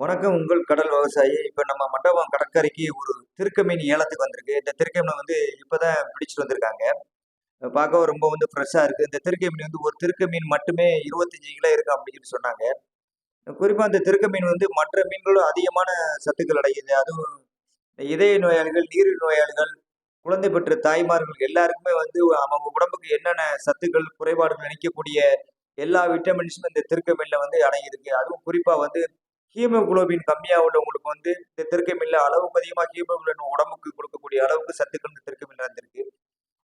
வணக்கம் உங்கள் கடல் விவசாயி இப்போ நம்ம மண்டபம் கடற்கரைக்கு ஒரு திருக்க மீன் ஏலத்துக்கு வந்திருக்கு. இந்த திருக்க மீன் வந்து இப்போதான் பிடிச்சிட்டு வந்திருக்காங்க. பார்க்க ரொம்ப வந்து ஃப்ரெஷ்ஷாக இருக்குது இந்த திருக்க மீன் வந்து ஒரு திருக்க மீன் மட்டுமே இருபத்தஞ்சி கிலோ இருக்கு அப்படின்னு சொன்னாங்க. குறிப்பாக இந்த திருக்க மீன் வந்து மற்ற மீன்களும் அதிகமான சத்துக்கள் அடையுது. அதுவும் இதய நோயாளிகள் நீரிழிவு நோயாளிகள் குழந்தை பெற்ற தாய்மார்கள் எல்லாருக்குமே வந்து அவங்க உடம்புக்கு என்னென்ன சத்துக்கள் குறைபாடுகள் நிற்கக்கூடிய எல்லா விட்டமின்ஸும் இந்த திருக்கமீனில் வந்து அடங்கியிருக்கு. அதுவும் குறிப்பாக வந்து ஹீமோகுளோபின் கம்மியாக உள்ளவங்களுக்கு வந்து இந்த திருக்கமில்ல அளவுக்கு அதிகமாக ஹீமோகுளோபின் உடம்புக்கு கொடுக்கக்கூடிய அளவுக்கு சத்துக்கள் இந்த திருக்கமில்ல இருந்திருக்கு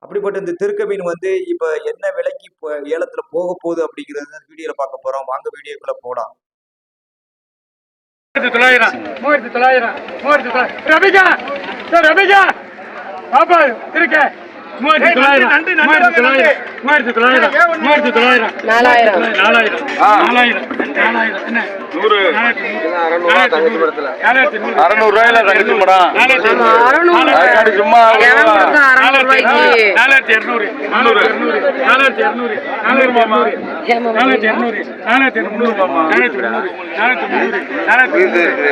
அப்படிப்பட்ட இந்த திருக்கமீன் வந்து இப்போ என்ன விலைக்கு இப்போ ஏலத்தில் போக போகுது அப்படிங்கிறது வீடியோவில் பார்க்க போகிறோம் வாங்க வீடியோக்குள்ளே போகலாம் மூவாயிரத்தி தொள்ளாயிரம் மூவாயிரத்தி தொள்ளாயிரம் மூவாயிரத்தி தொள்ளாயிரம். ரபிஜா சார் பாப்பா இருக்க. மூவாயிரத்தி தொள்ளாயிரம். மூவாயிரத்தி தொள்ளாயிரம். மூவாயிரத்தி தொள்ளாயிரம். மூவாயிரத்தி தொள்ளாயிரம். நாலாயிரம். நாலாயிரம். நாலாயிரம். நாலாயிரம். என்ன? நூறு. அறுநூறு. ரூபாயில தங்கச்சி படம். சும்மா நாலாயிரத்தி இருநூறு நாலாயிரத்தி இருநூறு நாலாயிரத்தி இருநூறு நாலாயிரத்தி இருநூறு நாலாயிரத்தி இருநூறு நாலாயிரத்தி முந்நூறு நாலாயிரத்தி முந்நூறு. நாலாயிரத்தி முந்நூறு. நாலாயிரத்தி நானூறு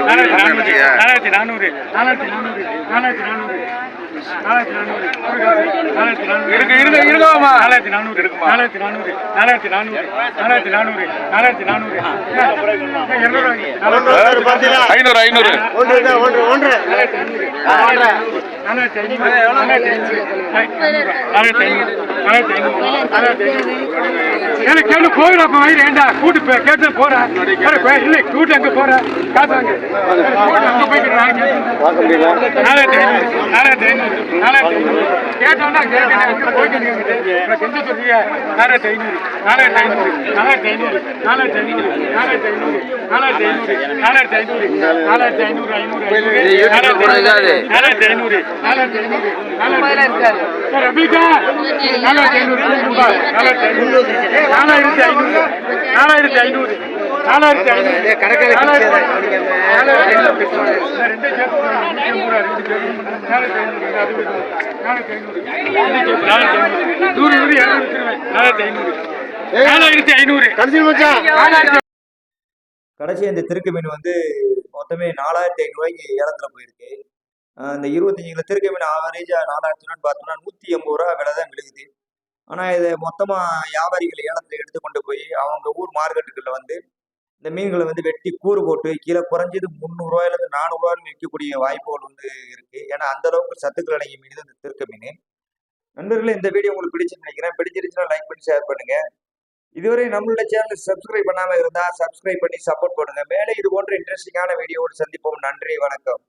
நாலாயிரத்தி நானூறு. நாலாயிரத்தி நானூறு. நாலாயிரத்தி நானூறு. நாலாயிரத்தி நானூறு. நாலாயிரத்தி நானூறு. இருக்கு, இருக்கு, இருக்குமாமா? நாலாயிரத்தி நானூறு. நாலாயிரத்தி நானூறு. நாலாயிரத்தி நானூறு. நாலாயிரத்தி நானூறு. நாலாயிரத்தி நானூறு. இருநூறு ஐநூறு ஐநூறு. நாலாயிரத்தி ஐநூறு. நாலாயிரத்தி ஐநூறு. நாலாயிரத்தி ஐநூறு. நாலாயிரத்தி ஐநூறு. நாலாயிரத்தி ஐநூறு. நாலாயிரத்தி ஐநூறு. கேளு கேளு போகிறா அப்ப வயிறு ஏண்டா? கூட்டு கேட்டு போறேன் இல்லை கூட்டு அங்க போறேன் காசு வாங்க. நாலாயிரத்தி ஐநூறு. நாலாயிரத்தி ஐநூறு. நாலாயிரத்தி ஐநூறு. கேட்டோம்னா எந்த சொல்றீங்க நாலாயிரத்தி ஐநூறு நாலாயிரத்தி ஐநூறு நாலாயிரத்தி ஐநூறு நாலாயிரத்தி ஐநூறு நாலாயிரத்தி ஐநூறு நாலாயிரத்தி ஐநூறு நாலாயிரத்தி ஐநூறு நாலாயிரத்தி ஐநூறு ஐநூறு நாலாயிரத்தி ஐநூறு நாலாயிரத்தி ஐநூறு நாலாயிரத்தி ஐநூறு நாலாயிரத்தி ஐநூறு நாலாயிரத்தி ஐநூறு கடைசி இந்த திருக்கு மீன் வந்து மொத்தமே நாலாயிரத்தி ஐநூறுவாய்க்கு இறந்துல போயிருக்கு. அந்த இருபத்தஞ்சு கிலோ திருக்கு மீன் ஆவரேஜாக நாலாயிரத்தி ரூபான்னு பார்த்தோம்னா நூற்றி எண்பது ரூபா விலை தான் விழுகுது. ஆனா இதை மொத்தமா வியாபாரிகள் ஏலத்துல எடுத்து கொண்டு போய் அவங்க ஊர் மார்க்கெட்டுகளில் வந்து இந்த மீன்களை வந்து வெட்டி கூறு போட்டு கீழே குறைஞ்சது முந்நூறுரூவாயிலேருந்து நானூறுரூவாயிலும் விற்கக்கூடிய வாய்ப்புகள் வந்து இருக்குது ஏன்னா அந்த அளவுக்கு சத்துக்கள் அடங்கிய மீன் தான் இந்த திருக்க மீன். நண்பர்களே இந்த வீடியோ உங்களுக்கு பிடிச்சுன்னு நினைக்கிறேன். பிடிச்சிருச்சுன்னா லைக் பண்ணி ஷேர் பண்ணுங்க. இதுவரை நம்மளோட சேனல் சப்ஸ்கிரைப் பண்ணாம இருந்தா சப்ஸ்கிரைப் பண்ணி சப்போர்ட் பண்ணுங்க. மேலே இது போன்ற இன்ட்ரெஸ்டிங்கான வீடியோவோடு சந்திப்போம். நன்றி வணக்கம்.